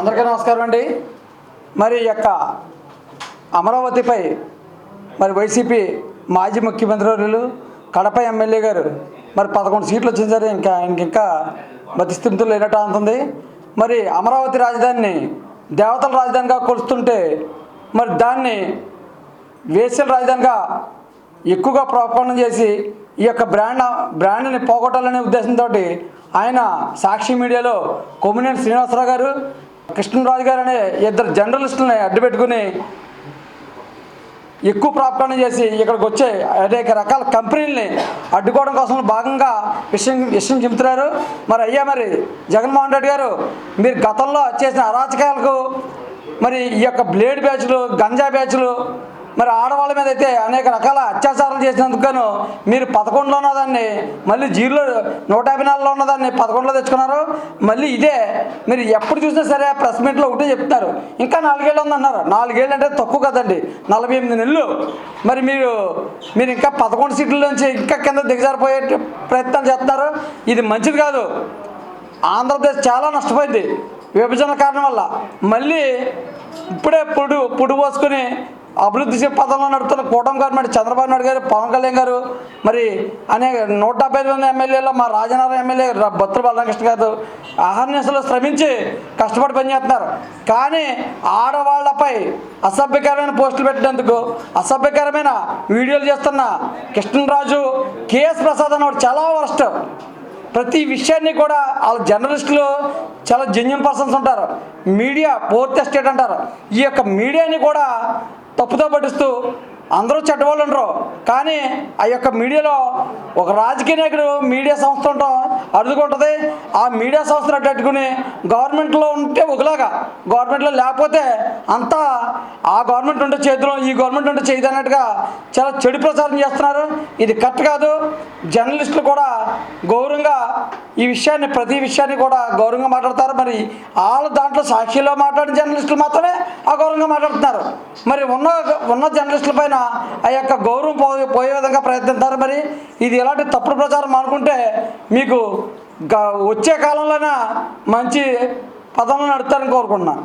అందరికీ నమస్కారం అండి. మరి ఈ యొక్క అమరావతిపై మరి వైసీపీ మాజీ ముఖ్యమంత్రి కడప ఎమ్మెల్యే గారు మరి పదకొండు సీట్లు వచ్చింది సరే ఇంకా ఆయనకి ఇంకా బతిస్థితులు లేనట్టు అంటుంది. మరి అమరావతి రాజధానిని దేవతల రాజధానిగా కొలుస్తుంటే మరి దాన్ని వేసల రాజధానిగా ఎక్కువగా ప్రోత్సాహం చేసి ఈ యొక్క బ్రాండ్ బ్రాండ్ని పోగొట్టాలనే ఉద్దేశంతో ఆయన సాక్షి మీడియాలో కొమ్మినేని శ్రీనివాసరావు గారు కృష్ణరాజు గారు అనే ఇద్దరు జర్నలిస్టులని అడ్డుపెట్టుకుని ఎక్కువ ప్రాప్తం చేసి ఇక్కడికి వచ్చే అనేక రకాల కంపెనీలని అడ్డుకోవడం కోసం భాగంగా విషయం విషయం చెబుతున్నారు. మరి అయ్యా మరి జగన్మోహన్ రెడ్డి గారు మీరు గతంలో చేసిన అరాచకాలకు మరి ఈ యొక్క బ్లేడ్ బ్యాచ్లు గంజా బ్యాచ్లు మరి ఆడవాళ్ళ మీద అయితే అనేక రకాల అత్యాచారాలు చేసినందుకు గాను మీరు పదకొండులో ఉన్నదాన్ని మళ్ళీ జీరోలో నూట యాభై నాలుగులో ఉన్నదాన్ని పదకొండులో తెచ్చుకున్నారు. మళ్ళీ ఇదే మీరు ఎప్పుడు చూసినా సరే ప్రెస్ మీట్లో ఒకటే చెప్తున్నారు. ఇంకా నాలుగేళ్ళు ఉందన్నారు. నాలుగేళ్ళు అంటే తక్కువ కదండి. నలభై ఎనిమిది నెలలు. మరి మీరు మీరు ఇంకా పదకొండు సీట్ల నుంచి ఇంకా కింద దిగజారిపోయే ప్రయత్నాలు చేస్తున్నారు. ఇది మంచిది కాదు. ఆంధ్రప్రదేశ్ చాలా నష్టపోయింది. విభజన కారణం వల్ల. మళ్ళీ ఇప్పుడే పుడు పుడు పోసుకుని అభివృద్ధి చే- పదంలో నడుపుతున్న కూటమి గవర్నమెంట్ చంద్రబాబు నాయుడు గారు పవన్ కళ్యాణ్ గారు మరి అనేక నూట డెబ్బై ఐదు మంది ఎమ్మెల్యేలో మా రాజనగరం ఎమ్మెల్యే ర- బొత్తుల బాలకృష్ణ గారు అహర్నిశలు శ్రమించి కష్టపడి పనిచేస్తున్నారు. కానీ ఆడవాళ్ళపై అసభ్యకరమైన పోస్టులు పెట్టినందుకు అసభ్యకరమైన వీడియోలు చేస్తున్న కృష్ణరాజు కేఎస్ ప్రసాద్ అన్నవాడు చాలా వరస్ట్. ప్రతి విషయాన్ని కూడా వాళ్ళ జర్నలిస్టులు చాలా జెన్యున్ పర్సన్స్ ఉంటారు. మీడియా పూర్తి ఎస్టేట్ అంటారు. ఈ యొక్క మీడియాని కూడా తప్పుతో పట్టిస్తూ అందరూ చెడ్డవాళ్ళు ఉండరు కానీ ఆ యొక్క మీడియాలో ఒక రాజకీయ నాయకుడు మీడియా సంస్థ ఉండటం అరుదుగా ఆ మీడియా సంస్థను అడ్డట్టుకుని గవర్నమెంట్లో ఉంటే ఒకలాగా గవర్నమెంట్లో లేకపోతే అంతా ఆ గవర్నమెంట్ ఉంటే చేతిలో ఈ గవర్నమెంట్ ఉంటే చేయదు అన్నట్టుగా చాలా చెడు ప్రచారం చేస్తున్నారు. ఇది కరెక్ట్ కాదు. జర్నలిస్టులు కూడా గౌరవంగా ఈ విషయాన్ని ప్రతి విషయాన్ని కూడా గౌరవంగా మాట్లాడతారు. మరి వాళ్ళ దాంట్లో సాక్షిలో మాట్లాడిన జర్నలిస్టులు మాత్రమే అగౌరవంగా మాట్లాడుతున్నారు. మరి ఉన్న ఉన్న జర్నలిస్టుల పైన ఆ యొక్క గౌరవం పోయే పోయే విధంగా ప్రయత్నిస్తారు. మరి ఇది ఎలాంటి తప్పుడు ప్రచారం అనుకుంటే మీకు గ- వచ్చే కాలంలోనే మంచి పదంలో నడుపుతారని కోరుకుంటున్నాను.